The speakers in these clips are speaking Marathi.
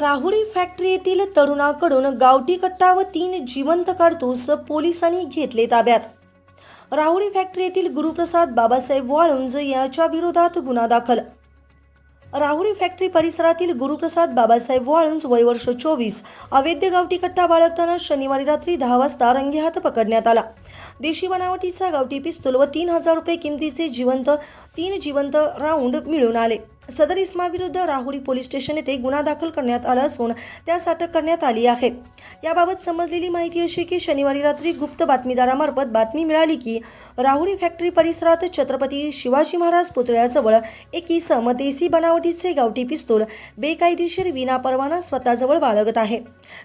राहुरी फॅक्टरी येथील तरुणाकडून गावठी कट्टा व तीन जिवंत काडतूस पोलिसांनी घेतले ताब्यात. राहुरी फॅक्टरी येथील गुरुप्रसाद बाबासाहेब वाळुंज याच्या विरोधात गुन्हा दाखल. राहुरी फॅक्टरी परिसरातील गुरुप्रसाद बाबासाहेब वाळुंज वय वर्ष चोवीस अवैध गावठी कट्टा बाळगताना शनिवारी रात्री दहा वाजता रंगेहात पकडण्यात आला. देशी बनावटीचा गावठी पिस्तूल व तीन हजार रुपये किमतीचे जिवंत तीन जिवंत राऊंड मिळून आले. सदर इस्माविरुद्ध राहुरी पोलीस स्टेशन येथे गुन्हा दाखल करण्यात आला असून त्यास अटक करण्यात आली आहे. याबाबत समजलेली माहिती अशी की शनिवारी रात्री गुप्त बातमीदारामार्फत बातमी मिळाली की राहुरी फॅक्टरी परिसरात छत्रपती शिवाजी महाराज पुतळ्याजवळ एक इसम देसी बनावटीचे गावठी पिस्तूल बेकायदेशीर विनापरवाना स्वतःजवळ बाळगत आहे.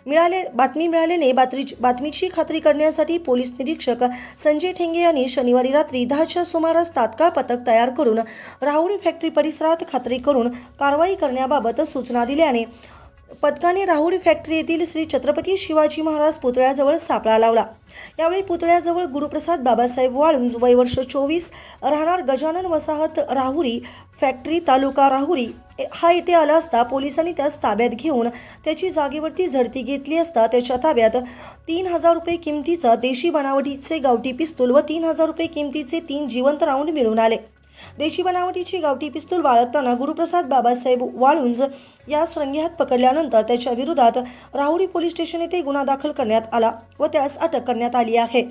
मिळाले बातमी मिळाल्याने बातरी बातमीची खात्री करण्यासाठी पोलीस निरीक्षक संजय ठेंगे यांनी शनिवारी रात्री दहाच्या सुमारास तात्काळ पथक तयार करून राहुरी फॅक्टरी परिसरात खात्री करून कारवाई करण्याबाबत सूचना दिल्याने पथकाने राहुरी फॅक्टरी येथील श्री छत्रपती शिवाजी महाराज पुतळ्याजवळ सापळा लावला. यावेळी पुतळ्याजवळ गुरुप्रसाद बाबासाहेब वाळुंज वय वर्ष चोवीस राहणार गजानन वसाहत राहुरी फॅक्टरी तालुका राहुरी हा येथे आला असता पोलिसांनी त्यास ताब्यात घेऊन त्याची जागेवरती झडती घेतली असता त्याच्या ताब्यात तीन हजार रुपये किमतीचा देशी बनावटीचे गावठी पिस्तूल व तीन हजार रुपये किमतीचे तीन जिवंत राऊंड मिळून आले. देशी बनावटीची गावठी पिस्तूल बाळगताना गुरुप्रसाद बाबासाहेब वाळुंज या संघ्यात पकडल्यानंतर त्याच्या विरोधात राहुरी पोलीस स्टेशन येथे गुन्हा दाखल करण्यात आला व त्यास अटक करण्यात आली आहे.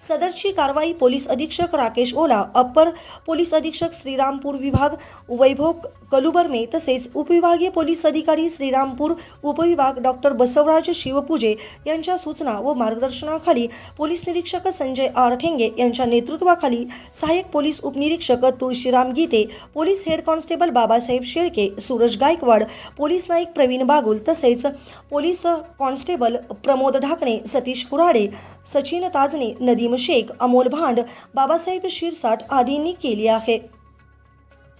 सदरची कारवाई पोलीस अधीक्षक राकेश ओला अप्पर पोलीस अधीक्षक श्रीरामपूर विभाग वैभव कलुबर्मे तसेच उपविभागीय पोलीस अधिकारी श्रीरामपूर उपविभाग डॉक्टर बसवराज शिवपूजे यांच्या सूचना व मार्गदर्शनाखाली पोलीस निरीक्षक संजय आर ठेंगे यांच्या नेतृत्वाखाली सहाय्यक पोलीस उपनिरीक्षक Tulshiram Gite police head constable Babasaheb Shelke Suraj Gaikwad police Naik Pravin Bagul तसेच पोलीस कॉन्स्टेबल प्रमोद ढाकणे सतीश कुराडे सचिन ताजने नदी नदीम शेख अमोल भांड बाबासाहेब शिरसाट आदींनी केली आहे.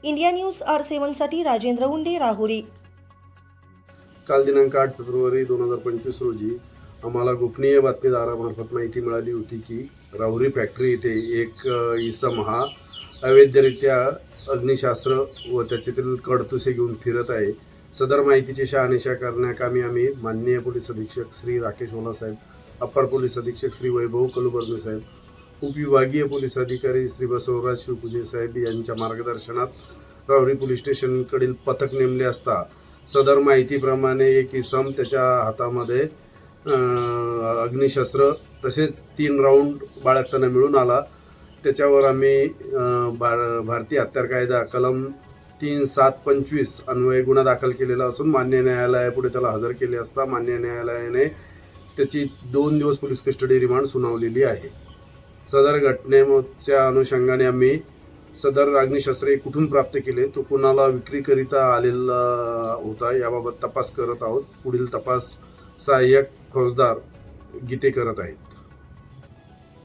इंडिया न्यूज आर सेवनसाठी राजेंद्र उंडे राहुरी. काल दिनांक आठ फेब्रुवारी दोन हजार पंचवीस रोजी आम्हाला गोपनीय बातमीदारामार्फत माहिती मिळाली होती की राहुरी फॅक्टरी येथे एक इसम हा अवैधरित्या अग्निशास्त्र व त्याच्यातील कडतुसे घेऊन फिरत आहे. सदर माहितीची शहानिशा करण्याकामी आम्ही माननीय पोलीस अधीक्षक श्री राकेश ओला साहेब अप्पर पोलीस अधीक्षक श्री वैभव कलुबर्मे साहेब उपविभागीय पोलीस अधिकारी श्री बसवराज शिवपूजे साहेब यांच्या मार्गदर्शनात रावरी पोलीस स्टेशनकडील पथक नेमले असता सदर माहितीप्रमाणे एक इसम त्याच्या हातामध्ये अग्निशस्त्र तसेच तीन राऊंड बाळगताना मिळून आला. त्याच्यावर आम्ही अं, भार भारतीय हत्यार कायदा कलम तीन सात पंचवीस अन्वये गुन्हा दाखल केलेला असून मान्य न्यायालयापुढे त्याला हजर केले असता मान्य न्यायालयाने त्याची दोन दिवस पोलीस कस्टडी रिमांड सुनावलेली आहे. सदर घटनेच्या अनुषंगाने आम्ही सदर अग्निशस्त्रे कुठून प्राप्त केले तो कुणाला विक्रीकरिता आलेला होता याबाबत तपास करत आहोत. पुढील तपास सहाय्यक फौजदार गीते करत आहेत.